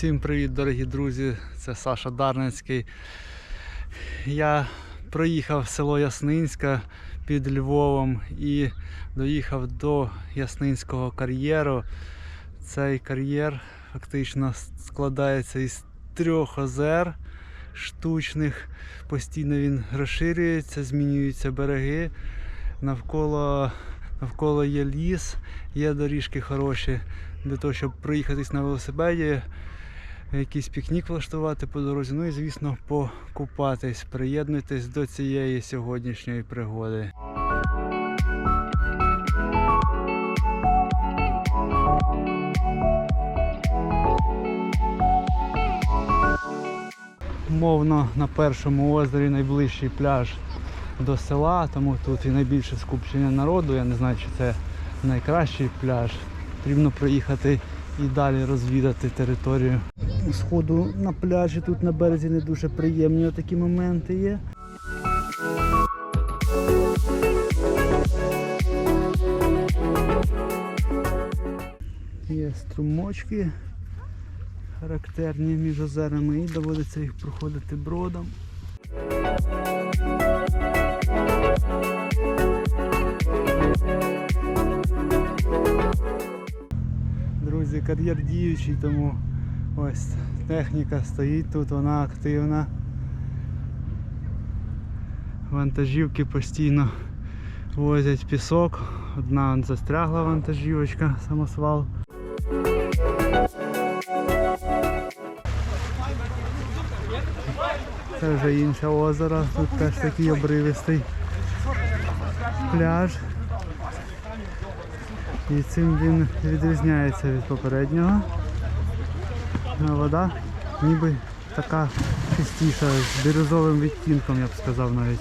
Усім привіт, дорогі друзі! Це Саша Дарницький. Я проїхав село Яснинська під Львовом і доїхав до Яснинського кар'єру. Цей кар'єр фактично складається із трьох озер штучних. Постійно він розширюється, змінюються береги. Навколо, навколо є ліс, є доріжки хороші для того, щоб проїхатись на велосипеді, якийсь пікнік влаштувати по дорозі. Ну і звісно покупатись. Приєднуйтесь до цієї сьогоднішньої пригоди. Мовно на першому озері найближчий пляж до села, тому тут і найбільше скупчення народу. Я не знаю, чи це найкращий пляж. Потрібно проїхати і далі розвідати територію. Сходу на пляжі тут на березі не дуже приємні такі моменти є. Є струмочки характерні між озерами і доводиться їх проходити бродом. Кар'єр діючий, тому ось техніка стоїть тут, вона активна. Вантажівки постійно возять пісок. Одна застрягла вантажівочка, самосвал. Це вже інше озеро, тут теж такий обривистий пляж. І цим він відрізняється від попереднього. Вода ніби така чистіша, з бірюзовим відтінком, я б сказав навіть.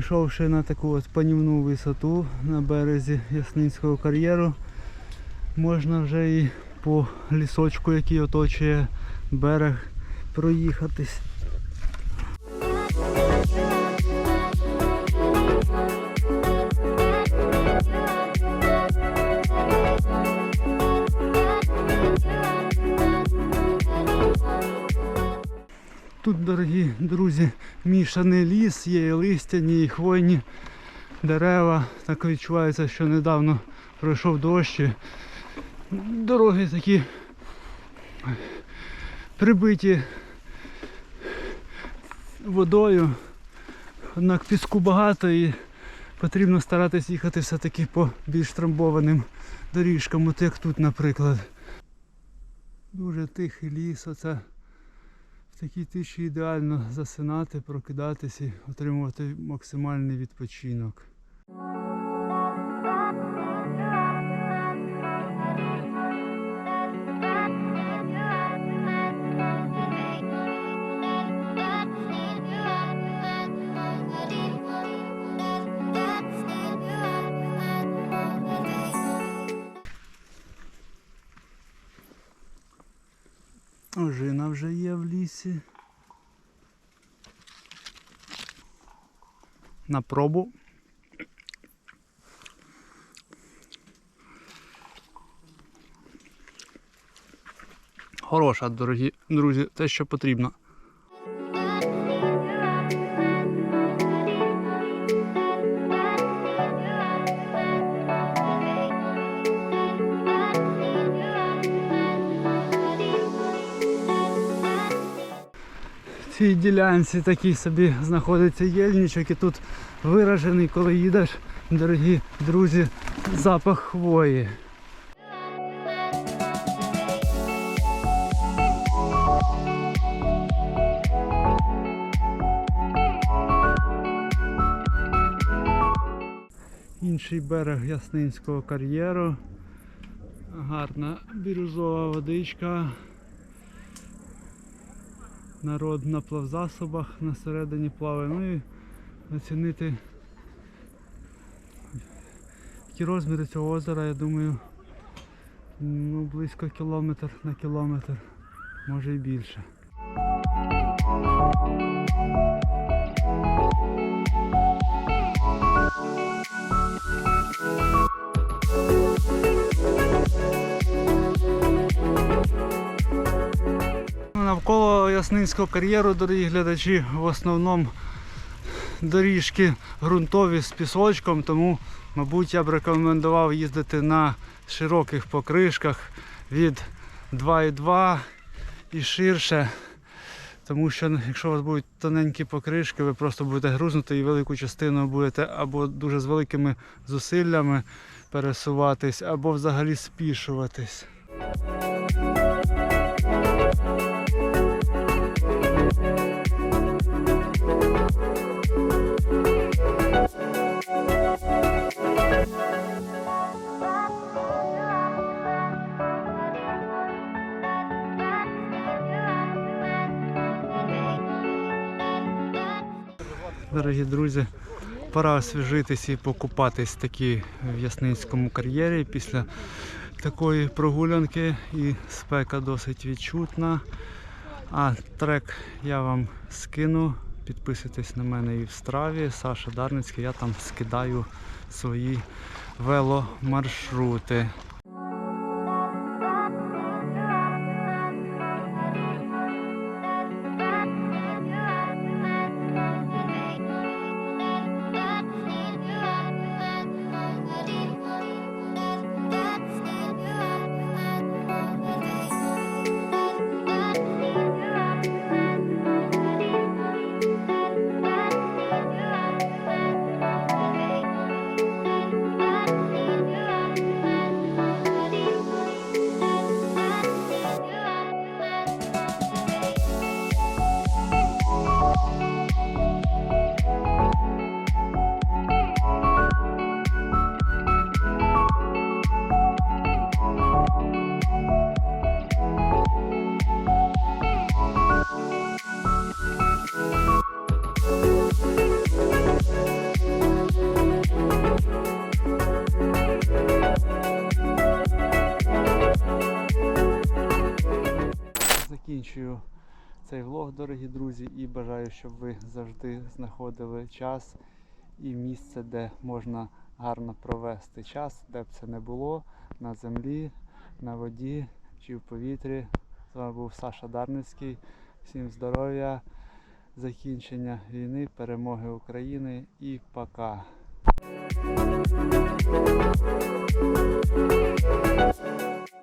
Так, Зайшовши на таку от панівну висоту на березі Ясницького кар'єру, можна вже і по лісочку, який оточує берег, проїхатись. Тут, дорогі друзі, мішаний ліс, є і листяні, і хвойні дерева. Так відчувається, що недавно пройшов дощ. Дороги такі прибиті водою. Однак піску багато і потрібно старатись їхати все-таки по більш трамбованим доріжкам, от як тут, наприклад. Дуже тихий ліс, оце такій тиші ідеально засинати, прокидатися і отримувати максимальний відпочинок. Ожина вже є в лісі. На пробу. Хороша, дорогі друзі, те, що потрібно. Цій ділянці такий собі знаходиться єльничок і тут виражений, коли їдеш, дорогі друзі, запах хвої. Інший берег Яснинського кар'єру. Гарна бірюзова водичка. Народ на плавзасобах на середині плаває. Ну і оцінити які розміри цього озера, я думаю, ну, близько кілометр на кілометр, може і більше. Яснинського кар'єру, дорогі глядачі, в основному доріжки ґрунтові з пісочком, тому, мабуть, я б рекомендував їздити на широких покришках від 2,2 і ширше. Тому що ну, якщо у вас будуть тоненькі покришки, ви просто будете грузнути і велику частину будете або дуже з великими зусиллями пересуватись, або взагалі спішуватись. Дорогі друзі, пора освіжитись і покупатись такі в Ясницькому кар'єрі після такої прогулянки і спека досить відчутна. А трек я вам скину. Підписуйтесь на мене і в страві. Саша Дарницький, я там скидаю свої веломаршрути. закінчую цей влог, дорогі друзі, і бажаю, щоб ви завжди знаходили час і місце, де можна гарно провести час, де б це не було, на землі, на воді чи в повітрі. З вами був Саша Дарницький. Всім здоров'я, закінчення війни, перемоги України і пока!